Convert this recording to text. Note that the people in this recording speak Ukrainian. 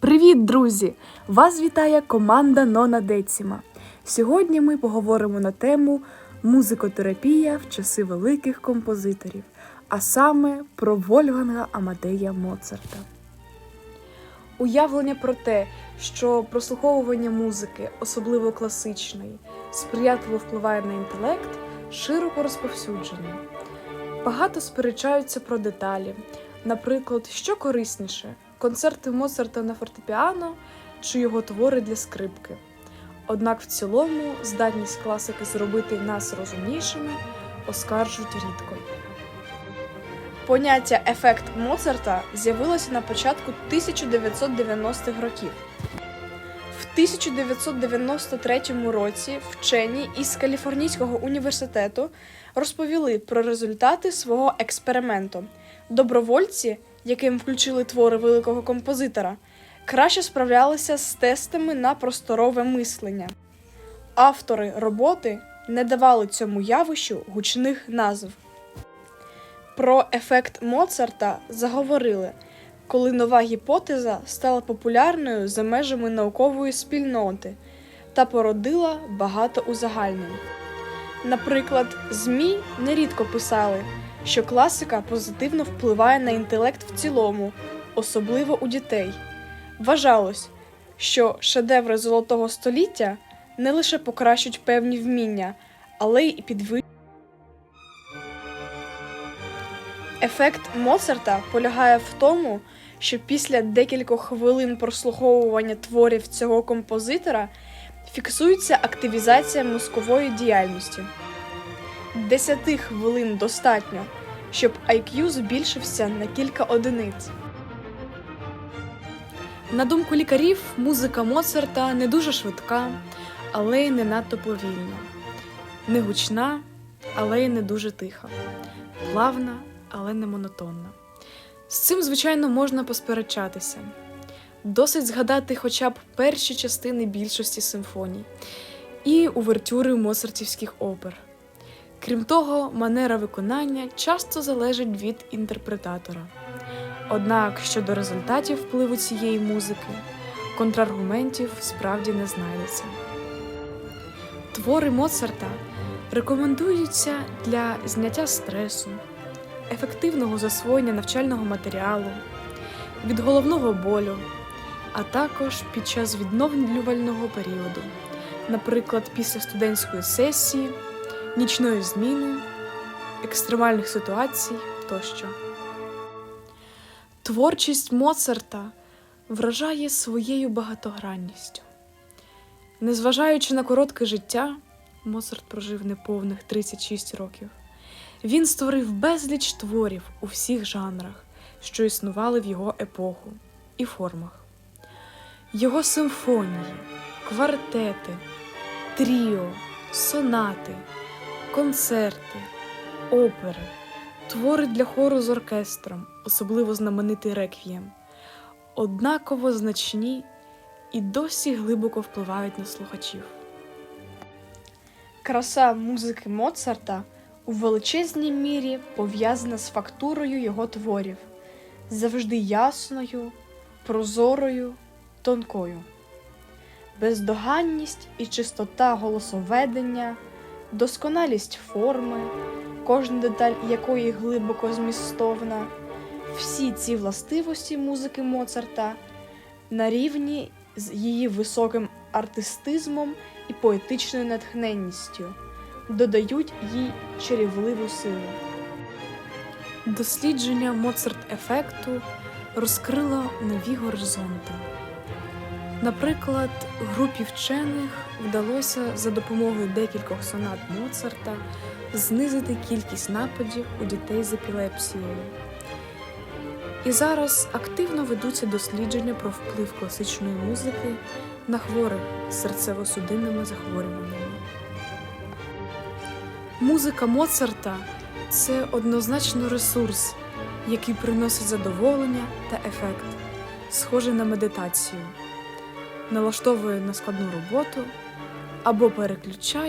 Привіт, друзі! Вас вітає команда Нона Деціма. Сьогодні ми поговоримо на тему музикотерапія в часи великих композиторів, а саме про Вольфганга Амадея Моцарта. Уявлення про те, що прослуховування музики, особливо класичної, сприятливо впливає на інтелект, широко розповсюджені. Багато сперечаються про деталі, наприклад, що корисніше концерти Моцарта на фортепіано чи його твори для скрипки. Однак в цілому здатність класики зробити нас розумнішими оскаржують рідко. Поняття ефект Моцарта з'явилося на початку 1990-х років. В 1993 році вчені із Каліфорнійського університету розповіли про результати свого експерименту. Добровольці, яким включили твори великого композитора, краще справлялися з тестами на просторове мислення. Автори роботи не давали цьому явищу гучних назв. Про ефект Моцарта заговорили, коли нова гіпотеза стала популярною за межами наукової спільноти та породила багато узагальнень. Наприклад, ЗМІ нерідко писали, що класика позитивно впливає на інтелект в цілому, особливо у дітей. Вважалось, що шедеври золотого століття не лише покращують певні вміння, але й підвищують. Ефект Моцарта полягає в тому, що після декількох хвилин прослуховування творів цього композитора фіксується активізація мозкової діяльності. Десяти хвилин достатньо, щоб IQ збільшився на кілька одиниць. На думку лікарів, музика Моцарта не дуже швидка, але й не надто повільна, не гучна, але й не дуже тиха, плавна, але не монотонна. З цим, звичайно, можна посперечатися. Досить згадати хоча б перші частини більшості симфоній і увертюри моцартівських опер. Крім того, манера виконання часто залежить від інтерпретатора. Однак щодо результатів впливу цієї музики, контраргументів справді не знайдеться. Твори Моцарта рекомендуються для зняття стресу, ефективного засвоєння навчального матеріалу, від головного болю, а також під час відновлювального періоду, наприклад, після студентської сесії, нічної зміни, екстремальних ситуацій тощо. Творчість Моцарта вражає своєю багатогранністю. Незважаючи на коротке життя, Моцарт прожив неповних 36 років. Він створив безліч творів у всіх жанрах, що існували в його епоху і формах. Його симфонії, квартети, тріо, сонати, концерти, опери, твори для хору з оркестром, особливо знаменитий реквієм, однаково значні і досі глибоко впливають на слухачів. Краса музики Моцарта у величезній мірі пов'язана з фактурою його творів, завжди ясною, прозорою, тонкою. Бездоганність і чистота голосоведення, досконалість форми, кожна деталь якої глибоко змістовна, всі ці властивості музики Моцарта на рівні з її високим артистизмом і поетичною натхненністю додають їй чарівливу силу. Дослідження Моцарт-ефекту розкрило нові горизонти. Наприклад, групі вчених вдалося за допомогою декількох сонат Моцарта знизити кількість нападів у дітей з епілепсією. І зараз активно ведуться дослідження про вплив класичної музики на хворих серцево-судинними захворюваннями. Музика Моцарта це однозначно ресурс, який приносить задоволення та ефект, схожий на медитацію, налаштовує на складну роботу або переключає.